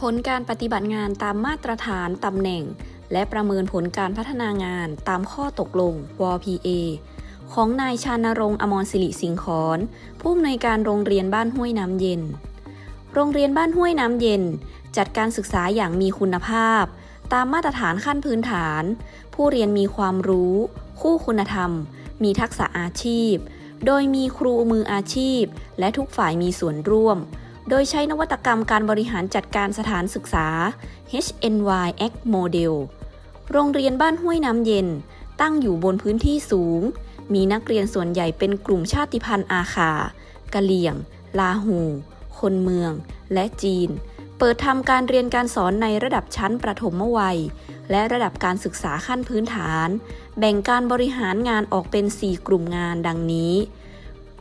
ผลการปฏิบัติงานตามมาตรฐานตำแหน่ง และประเมินผลการพัฒนางานตามข้อตกลงว PA ของนายชานรงค์อมรศิริสิงขอนผู้อำนวยการโรงเรียนบ้านห้วยน้ำเย็น โรงเรียนบ้านห้วยน้ำเย็น จัดการศึกษาอย่างมีคุณภาพ ตามมาตรฐานขั้นพื้นฐาน ผู้เรียนมีความรู้ คู่คุณธรรม มีทักษะอาชีพ โดยมีครูมืออาชีพ และทุกฝ่ายมีส่วนร่วม โดยใช้นวัตกรรมการบริหารจัดการสถานศึกษา HNY X Model โรงเรียนบ้านห้วยน้ำเย็น ตั้งอยู่บนพื้นที่สูง มีนักเรียนส่วนใหญ่เป็นกลุ่มชาติพันธุ์อาคากะเหลี่ยง ลาหู คนเมือง และจีน เปิดทำการเรียนการสอนในระดับชั้นประถมวัย และระดับการศึกษาขั้นพื้นฐาน แบ่งการบริหารงานออกเป็น 4 กลุ่มงานดังนี้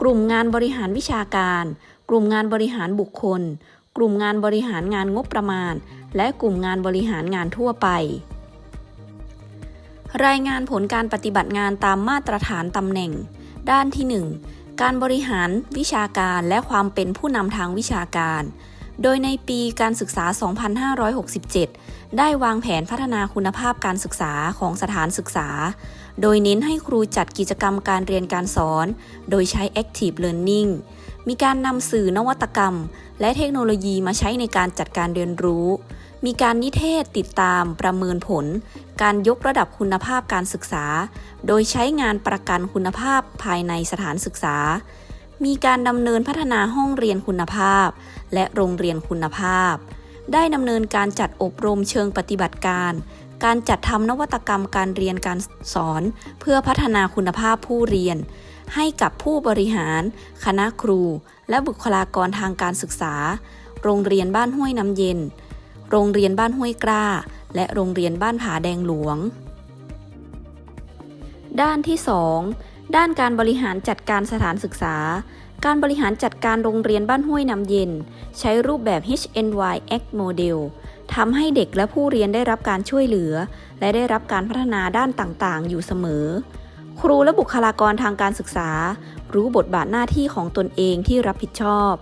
กลุ่มงานบริหารวิชาการ กลุ่มงานบริหารบุคคล กลุ่มงานบริหารงานงบประมาณ และกลุ่มงานบริหารงานทั่วไป รายงานผลการปฏิบัติงานตามมาตรฐานตำแหน่ง ด้านที่ 1 การบริหารวิชาการและความเป็นผู้นำทางวิชาการ โดยในปีการศึกษา 2567 ได้วางแผนพัฒนาคุณภาพการศึกษาของสถานศึกษาโดยเน้นให้ครูจัดกิจกรรมการเรียนการสอน โดยใช้ Active Learning มีการนำสื่อนวัตกรรม และเทคโนโลยีมาใช้ในการจัดการเรียนรู้ มีการนิเทศติดตามประเมินผล การยกระดับคุณภาพการศึกษา โดยใช้งานประกันคุณภาพภายในสถานศึกษา มีการดำเนินพัฒนาห้องเรียนคุณภาพ และโรงเรียนคุณภาพ ได้ดำเนินการจัดอบรมเชิงปฏิบัติการการจัดทำนวัตกรรมการเรียนการสอน เพื่อพัฒนาคุณภาพผู้เรียน ให้กับผู้บริหาร คณะครู และบุคลากรทางการศึกษา โรงเรียนบ้านห้วยน้ำเย็น โรงเรียนบ้านห้วยกล้า และโรงเรียนบ้านผาแดงหลวง ด้านที่ 2 ด้านการบริหารจัดการสถานศึกษา การบริหารจัดการโรงเรียนบ้านห้วยน้ำเย็น ใช้รูปแบบ HNY X Model ทำให้เด็กและผู้เรียนได้รับการช่วยเหลือ และได้รับการพัฒนาด้านต่างๆ อยู่เสมอ ครูและบุคลากรทางการศึกษา รู้บทบาทหน้าที่ของตนเองที่รับผิดชอบ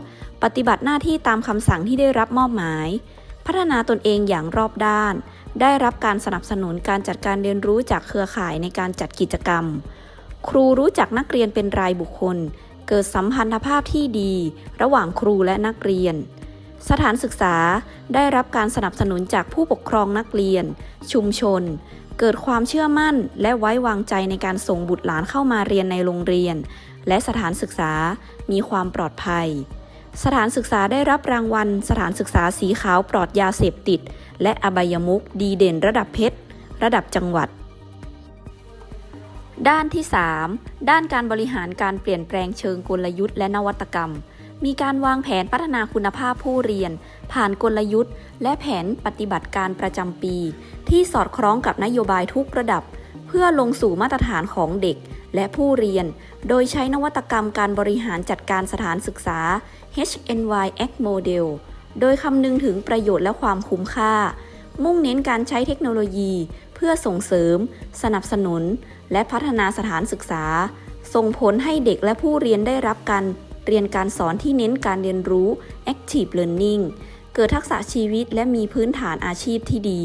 ปฏิบัติหน้าที่ตามคำสั่งที่ได้รับมอบหมาย พัฒนาตนเองอย่างรอบด้าน ได้รับการสนับสนุนการจัดการเรียนรู้จากเครือข่ายในการจัดกิจกรรม ครูรู้จักนักเรียนเป็นรายบุคคล เกิดสัมพันธภาพที่ดี ระหว่างครูและนักเรียน สถานศึกษาได้รับการสนับสนุนจากผู้ปกครองนักเรียน ชุมชน เกิดความเชื่อมั่นและไว้วางใจในการส่งบุตรหลานเข้ามาเรียนในโรงเรียน และสถานศึกษามีความปลอดภัย สถานศึกษาได้รับรางวัล สถานศึกษาสีขาวปลอดยาเสพติด และอบายมุกดีเด่นระดับเพชร ระดับจังหวัด ด้านที่ 3 ด้านการบริหารการเปลี่ยนแปลงเชิงกลยุทธ์และนวัตกรรม มีการวางแผนพัฒนาคุณภาพผู้เรียน ผ่านกลยุทธ์ และแผนปฏิบัติการประจำปี ที่สอดคล้องกับนโยบายทุกระดับ เพื่อลงสู่มาตรฐานของเด็กและผู้เรียน โดยใช้นวัตกรรมการบริหารจัดการสถานศึกษา HNY X Model โดยคำนึงถึงประโยชน์และความคุ้มค่า มุ่งเน้นการใช้เทคโนโลยี เพื่อส่งเสริม สนับสนุน และพัฒนาสถานศึกษา ส่งผลให้เด็กและผู้เรียนได้รับการ เรียนการสอนที่เน้นการเรียนรู้ Active Learning เกิดทักษะชีวิตและมีพื้นฐานอาชีพที่ดี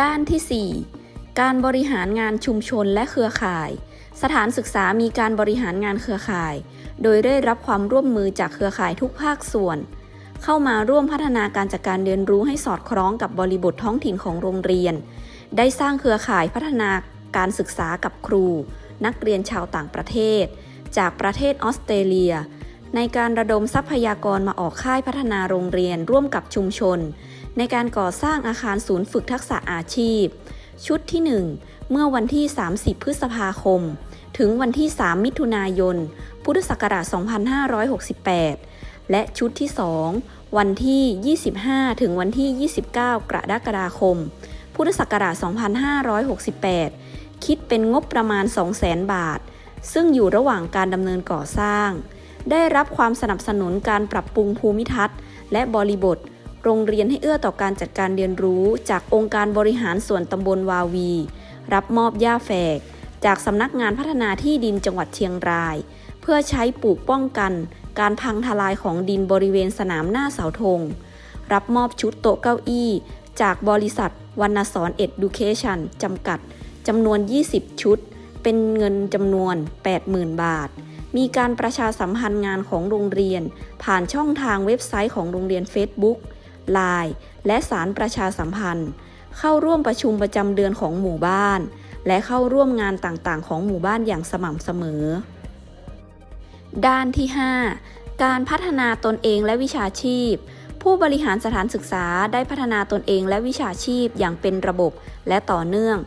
ด้านที่ 4 การบริหารงานชุมชนและเครือข่าย สถานศึกษามีการบริหารงานเครือข่าย โดยได้รับความร่วมมือจากเครือข่ายทุกภาคส่วน เข้ามาร่วมพัฒนาการจัดการเรียนรู้ให้สอดคล้องกับบริบทท้องถิ่นของโรงเรียน ได้สร้างเครือข่ายพัฒนาการศึกษากับครู นักเรียนชาวต่างประเทศ จากประเทศออสเตรเลีย ในการระดมทรัพยากรมาออกค่ายพัฒนาโรงเรียนร่วมกับชุมชน ในการก่อสร้างอาคารศูนย์ฝึกทักษะอาชีพ ชุดที่ 1 เมื่อวันที่ 30 พฤษภาคม ถึงวันที่ 3 มิถุนายน พุทธศักราช 2568 และชุดที่ 2 วันที่ 25 ถึงวันที่ 29 กรกฎาคม พุทธศักราช 2568 คิดเป็นงบประมาณ 200,000 บาท ซึ่งอยู่ระหว่างการดำเนินก่อสร้าง ได้รับความสนับสนุนการปรับปรุงภูมิทัศน์ และบริบท โรงเรียนให้เอื้อต่อการจัดการเรียนรู้ จากองค์การบริหารส่วนตำบลวาวี รับมอบหญ้าแฝก จากสำนักงานพัฒนาที่ดินจังหวัดเชียงราย เพื่อใช้ปลูกป้องกัน การพังทลายของดินบริเวณสนามหน้าเสาธง รับมอบชุดโต๊ะเก้าอี้ จากบริษัทวรรณสอนเอ็ดดูเคชันจำกัดจำนวน 20 ชุด เป็นเงินจำนวน 80,000 บาท มีการประชาสัมพันธ์งานของโรงเรียน ผ่านช่องทางเว็บไซต์ของโรงเรียน Facebook Line และสารประชาสัมพันธ์ เข้าร่วมประชุมประจำเดือนของหมู่บ้าน และเข้าร่วมงานต่างๆ ของหมู่บ้านอย่างสม่ำเสมอ ด้านที่ 5 การพัฒนาตนเองและวิชาชีพผู้บริหารสถานศึกษาได้พัฒนาตนเองและวิชาชีพอย่างเป็นระบบและต่อเนื่อง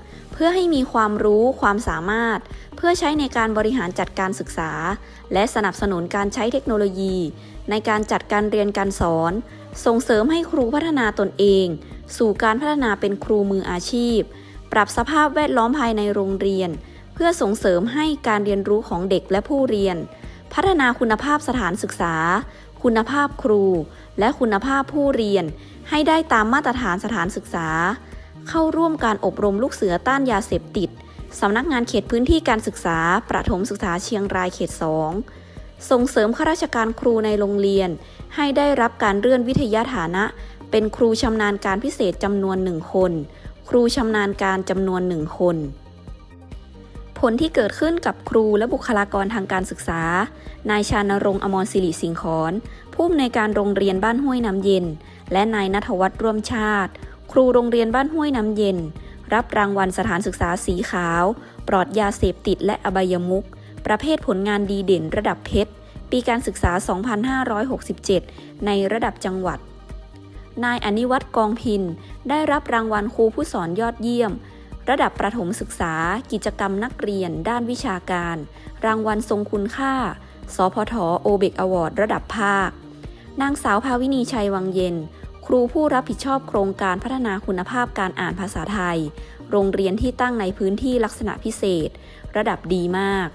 พื่อให้มีความรู้ความสามารถ เพื่อใช้ในการบริหารจัดการศึกษา และสนับสนุนการใช้เทคโนโลยี ในการจัดการเรียนการสอน ส่งเสริมให้ครูพัฒนาตนเอง สู่การพัฒนาเป็นครูมืออาชีพ ปรับสภาพแวดล้อมภายในโรงเรียน เพื่อส่งเสริมให้การเรียนรู้ของเด็กและผู้เรียน พัฒนาคุณภาพสถานศึกษา คุณภาพครู และคุณภาพผู้เรียน ให้ได้ตามมาตรฐานสถานศึกษา เข้าร่วมการอบรมลูกเสือต้านยาเสพติด สำนักงานเขตพื้นที่การศึกษา ประถมศึกษาเชียงรายเขต 2 ส่งเสริมข้าราชการครูในโรงเรียน ให้ได้รับการเลื่อนวิทยาฐานะ เป็นครูชำนาญการพิเศษจำนวนหนึ่งคน ครูชำนาญการจำนวนหนึ่งคนผลที่เกิดขึ้นกับครูและบุคลากรทางการศึกษา นายชานรงค์อมรศิริสิงขอนผู้อำนวยการโรงเรียนบ้านห้วยน้ำเย็น และนายนัทวัฒน์ร่วมชาติ ครูโรงเรียนบ้านห้วยน้ำเย็น รับรางวัลสถานศึกษาสีขาว ปลอดยาเสพติดและอบายมุขประเภทผลงานดีเด่นระดับเพชร ปีการศึกษา 2567 ในระดับจังหวัด นายอนิวัตรกองพิน ได้รับรางวัลครูผู้สอนยอดเยี่ยม ระดับประถมศึกษา กิจกรรมนักเรียน ด้านวิชาการ รางวัลทรงคุณค่า สพทโอเบกอวอร์ดระดับภาค นางสาวภาวินีชัยวังเย็น ครูผู้รับผิดชอบโครงการพัฒนาคุณภาพการอ่านภาษาไทย โรงเรียนที่ตั้งในพื้นที่ลักษณะพิเศษ ระดับดีมาก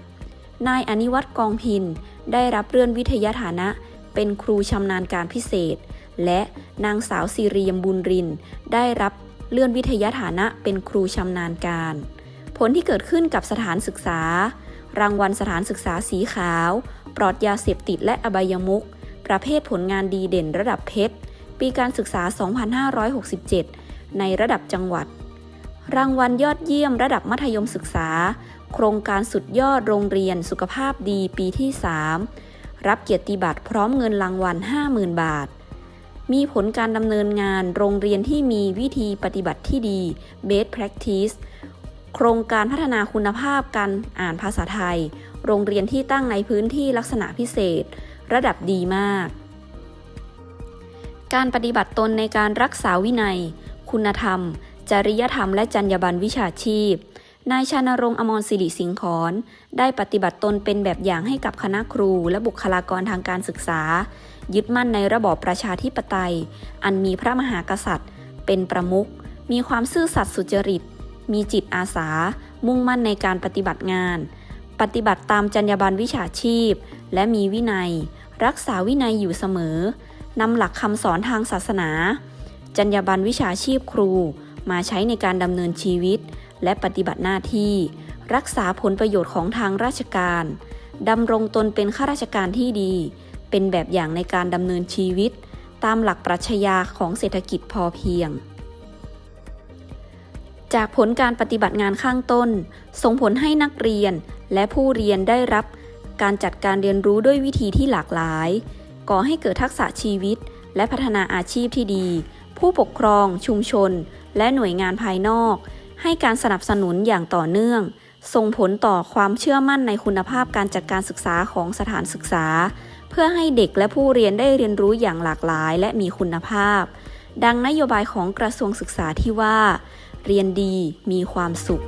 นายอนิวัตรกองพิน ได้รับเลื่อนวิทยาฐานะ เป็นครูชำนาญการพิเศษ และนางสาวซีเรียมบุญริน ได้รับเลื่อนวิทยาฐานะเป็นครูชำนาญการ ผลที่เกิดขึ้นกับสถานศึกษา รางวัลสถานศึกษาสีขาว ปลอดยาเสพติดและอบายมุขประเภทผลงานดีเด่นระดับเพชร ปีการศึกษา 2567 ในระดับจังหวัด รางวัลยอดเยี่ยมระดับมัธยมศึกษา โครงการสุดยอดโรงเรียนสุขภาพดีปีที่ 3 รับเกียรติบัตรพร้อมเงินรางวัล 50,000 บาท มีผลการดำเนินงานโรงเรียนที่มีวิธีปฏิบัติที่ดี Best Practice โครงการพัฒนาคุณภาพการอ่านภาษาไทย โรงเรียนที่ตั้งในพื้นที่ลักษณะพิเศษ ระดับดีมาก การปฏิบัติตนในการรักษาวินัย คุณธรรม จริยธรรม และจรรยาบรรณวิชาชีพ นายชานรงค์อมรศิริสิงขอนได้ปฏิบัติตนเป็นแบบอย่างให้กับคณะครูและบุคลากรทางการศึกษา ยึดมั่นในระบอบประชาธิปไตย อันมีพระมหากษัตริย์ เป็นประมุข มีความซื่อสัตย์สุจริต มีจิตอาสา มุ่งมั่นในการปฏิบัติงาน ปฏิบัติตามจรรยาบรรณวิชาชีพ และมีวินัย รักษาวินัยอยู่เสมอ นำหลักคำสอนทางศาสนา จรรยาบรรณวิชาชีพครู มาใช้ในการดำเนินชีวิต และปฏิบัติหน้าที่ รักษาผลประโยชน์ของทางราชการดำรงตนเป็นข้าราชการที่ดี เป็นแบบอย่างในการดำเนินชีวิต ตามหลักปรัชญาของเศรษฐกิจพอเพียง จากผลการปฏิบัติงานข้างต้น ส่งผลให้นักเรียนและผู้เรียนได้รับการจัดการเรียนรู้ด้วยวิธีที่หลากหลาย ก่อให้เกิดทักษะชีวิต และพัฒนาอาชีพที่ดี ผู้ปกครอง ชุมชน และหน่วยงานภายนอก ให้การสนับสนุนอย่างต่อเนื่อง ส่งผลต่อความเชื่อมั่นในคุณภาพการจัดการศึกษาของสถานศึกษา เพื่อให้เด็กและผู้เรียนได้เรียนรู้อย่างหลากหลายและมีคุณภาพ ดังนโยบายของกระทรวงศึกษาที่ว่า เรียนดีมีความสุข